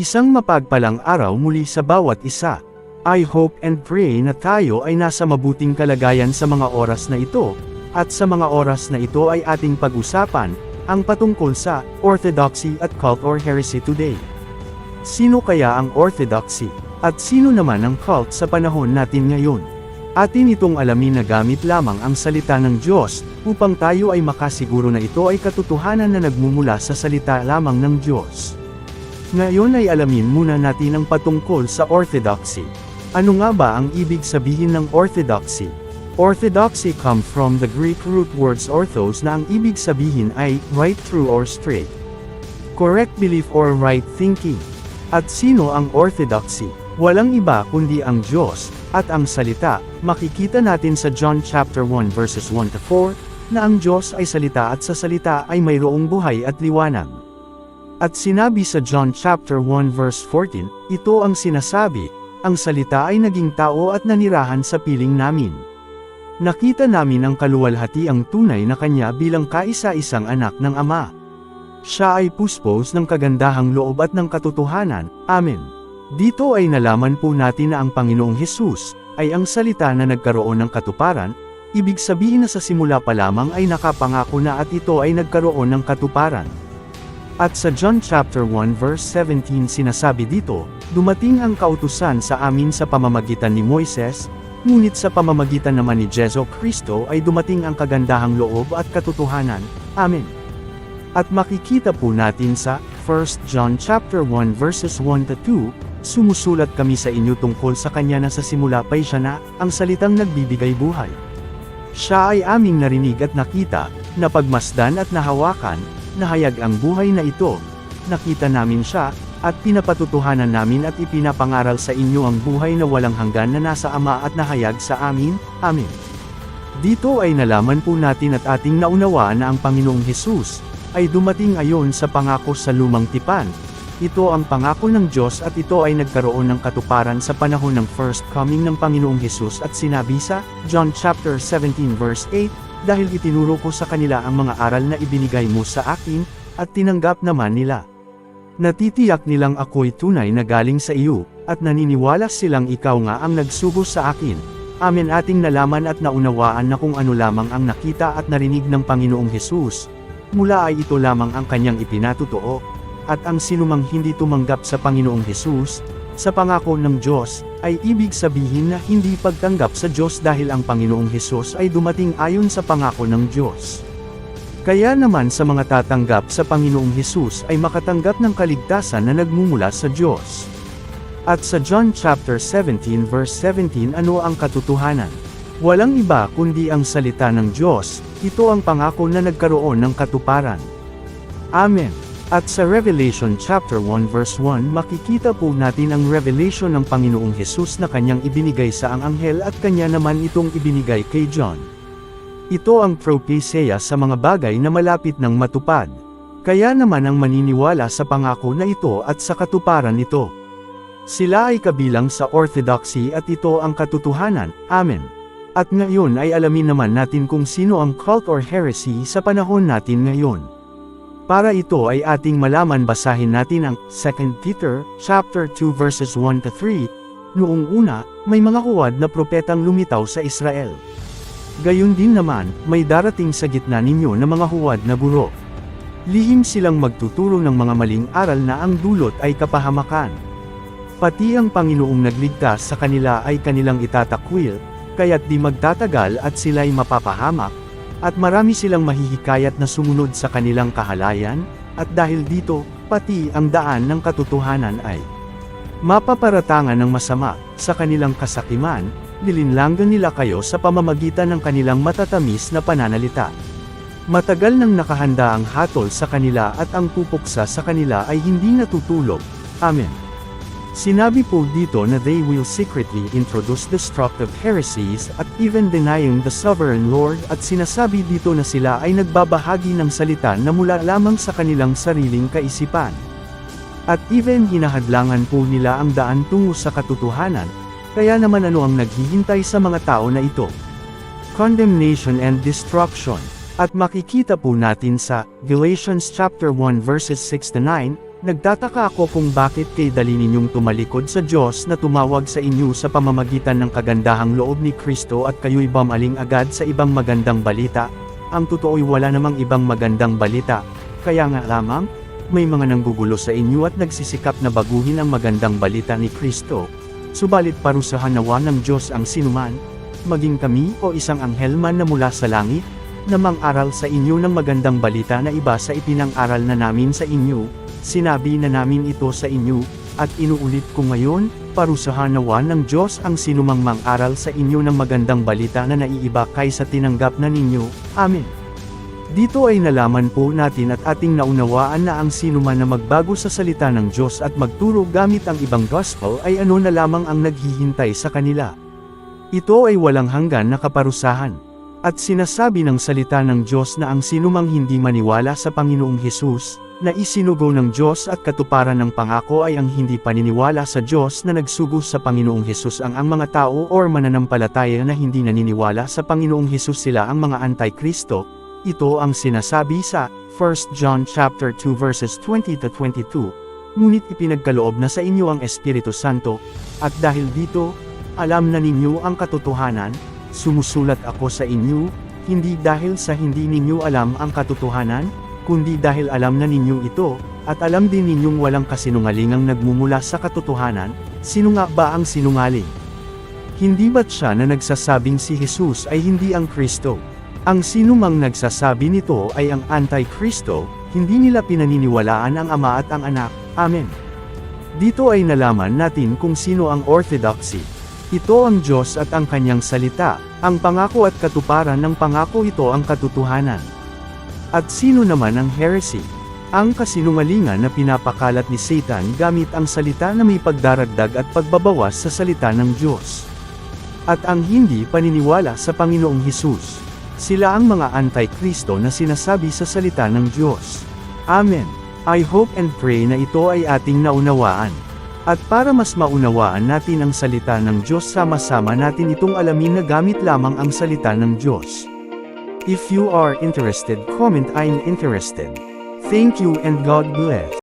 Isang mapagpalang araw muli sa bawat isa. I hope and pray na tayo ay nasa mabuting kalagayan sa mga oras na ito, at sa mga oras na ito ay ating pag-usapan, ang patungkol sa orthodoxy at cult or heresy today. Sino kaya ang orthodoxy? At sino naman ang cult sa panahon natin ngayon? Atin itong alamin na gamit lamang ang salita ng Diyos, upang tayo ay makasiguro na ito ay katotohanan na nagmumula sa salita lamang ng Diyos. Ngayon ay alamin muna natin ang patungkol sa orthodoxy. Ano nga ba ang ibig sabihin ng orthodoxy? Orthodoxy come from the Greek root words orthos na ang ibig sabihin ay right true or straight. Correct belief or right thinking. At sino ang orthodoxy? Walang iba kundi ang Diyos, at ang salita, makikita natin sa John chapter 1 verses 1 to 4, na ang Diyos ay salita at sa salita ay mayroong buhay at liwanag. At sinabi sa John chapter 1 verse 14, ito ang sinasabi, ang salita ay naging tao at nanirahan sa piling namin. Nakita namin ang kaluwalhati ang tunay na kanya bilang kaisa-isang anak ng Ama. Siya ay puspos ng kagandahang loob at ng katotohanan, Amen. Dito ay nalaman po natin na ang Panginoong Hesus, ay ang salita na nagkaroon ng katuparan, ibig sabihin na sa simula pa lamang ay nakapangako na at ito ay nagkaroon ng katuparan. At sa John chapter 1 verse 17 sinasabi dito, dumating ang kautusan sa amin sa pamamagitan ni Moises, ngunit sa pamamagitan naman ni Jesu Kristo ay dumating ang kagandahang loob at katotohanan. Amen. At makikita po natin sa 1 John chapter 1 verses 1 to 2, sumusulat kami sa inyo tungkol sa kanya na sa simula pa'y siya na, ang salitang nagbibigay buhay. Siya ay aming narinig at nakita, napagmasdan at nahawakan, nahayag ang buhay na ito. Nakita namin siya, at pinapatutuhanan namin at ipinapangaral sa inyo ang buhay na walang hanggan na nasa Ama at nahayag sa amin, Amen. Dito ay nalaman po natin at ating naunawaan na ang Panginoong Hesus, ay dumating ayon sa pangako sa lumang tipan. Ito ang pangako ng Diyos at ito ay nagkaroon ng katuparan sa panahon ng first coming ng Panginoong Hesus at sinabi sa John chapter 17 verse 8, dahil itinuro ko sa kanila ang mga aral na ibinigay mo sa akin, at tinanggap naman nila. Natitiyak nilang ako'y tunay na galing sa iyo, at naniniwala silang ikaw nga ang nagsugo sa akin. Amin ating nalaman at naunawaan na kung ano lamang ang nakita at narinig ng Panginoong Hesus. Mula ay ito lamang ang kanyang ipinatutuo. At ang sinumang hindi tumanggap sa Panginoong Hesus, sa pangako ng Diyos, ay ibig sabihin na hindi pagtanggap sa Diyos dahil ang Panginoong Hesus ay dumating ayon sa pangako ng Diyos. Kaya naman sa mga tatanggap sa Panginoong Hesus ay makatanggap ng kaligtasan na nagmumula sa Diyos. At sa John chapter 17 verse 17 ano ang katotohanan? Walang iba kundi ang salita ng Diyos, ito ang pangako na nagkaroon ng katuparan. Amen. At sa Revelation chapter 1 verse 1 makikita po natin ang revelation ng Panginoong Hesus na kanyang ibinigay sa ang anghel at kanya naman itong ibinigay kay John. Ito ang propesya sa mga bagay na malapit ng matupad. Kaya naman ang maniniwala sa pangako na ito at sa katuparan nito. Sila ay kabilang sa orthodoxy at ito ang katotohanan, Amen. At ngayon ay alamin naman natin kung sino ang cult or heresy sa panahon natin ngayon. Para ito ay ating malaman basahin natin ang 2 Peter chapter 2 verses 1 to 3. Noong una, may mga huwad na propetang lumitaw sa Israel. Gayun din naman, may darating sa gitna ninyo na mga huwad na guro. Lihim silang magtuturo ng mga maling aral na ang dulot ay kapahamakan. Pati ang Panginoong nagligtas sa kanila ay kanilang itatakwil, kaya't di magtatagal at sila'y mapapahamak, at marami silang mahihikayat na sumunod sa kanilang kahalayan, at dahil dito, pati ang daan ng katotohanan ay mapaparatangan ng masama, sa kanilang kasakiman, nilinlanggan nila kayo sa pamamagitan ng kanilang matatamis na pananalita. Matagal nang nakahanda ang hatol sa kanila at ang pupuksa sa kanila ay hindi natutulog. Amen. Sinabi po dito na they will secretly introduce destructive heresies at even denying the sovereign Lord at sinasabi dito na sila ay nagbabahagi ng salita na mula lamang sa kanilang sariling kaisipan. At even hinahadlangan po nila ang daan tungo sa katotohanan, kaya naman ano ang naghihintay sa mga tao na ito? Condemnation and destruction. At makikita po natin sa Galatians chapter 1 verses 6 to 9, Nagtataka ako kung bakit kay dali ninyong tumalikod sa Diyos na tumawag sa inyo sa pamamagitan ng kagandahang loob ni Kristo at kayo'y bamaling agad sa ibang magandang balita. Ang totoo'y wala namang ibang magandang balita. Kaya nga lamang, may mga nanggugulo sa inyo at nagsisikap na baguhin ang magandang balita ni Kristo. Subalit parusahan nawa ng Diyos ang sinuman, maging kami o isang anghel man na mula sa langit, na mang-aral sa inyo ng magandang balita na iba sa ipinang-aral na namin sa inyo, sinabi na namin ito sa inyo, at inuulit ko ngayon, parusahan nawa ng Diyos ang sinumang mang-aral sa inyo ng magandang balita na naiiba kaysa tinanggap na ninyo, Amen. Dito ay nalaman po natin at ating naunawaan na ang sinuman na magbago sa salita ng Diyos at magturo gamit ang ibang gospel ay ano na lamang ang naghihintay sa kanila. Ito ay walang hanggan na kaparusahan. At sinasabi ng salita ng Diyos na ang sinumang hindi maniwala sa Panginoong Hesus, na isinugo ng Diyos at katuparan ng pangako ay ang hindi paniniwala sa Diyos na nagsugo sa Panginoong Hesus ang ang mga tao or mananampalataya na hindi naniniwala sa Panginoong Hesus sila ang mga antikristo. Ito ang sinasabi sa 1 John chapter 2 verses 20 to 22. Ngunit ipinagkaloob na sa inyo ang Espiritu Santo, at dahil dito, alam na ninyo ang katotohanan, sumusulat ako sa inyo, hindi dahil sa hindi ninyo alam ang katotohanan, kundi dahil alam na ninyo ito, at alam din ninyong walang kasinungalingang nagmumula sa katotohanan, sino nga ba ang sinungaling? Hindi ba't siya na nagsasabing si Jesus ay hindi ang Kristo? Ang sinumang nagsasabi nito ay ang Antikristo, hindi nila pinaniniwalaan ang Ama at ang Anak. Amen. Dito ay nalaman natin kung sino ang orthodoxy. Ito ang Diyos at ang kanyang salita, ang pangako at katuparan ng pangako ito ang katotohanan. At sino naman ang heresy? Ang kasinungalingan na pinapakalat ni Satan gamit ang salita na may pagdaragdag at pagbabawas sa salita ng Diyos. At ang hindi paniniwala sa Panginoong Hesus. Sila ang mga antikristo na sinasabi sa salita ng Diyos. Amen. I hope and pray na ito ay ating naunawaan. At para mas maunawaan natin ang salita ng Diyos sama-sama natin itong alamin na gamit lamang ang salita ng Diyos. If you are interested comment I'm interested. Thank you and God bless.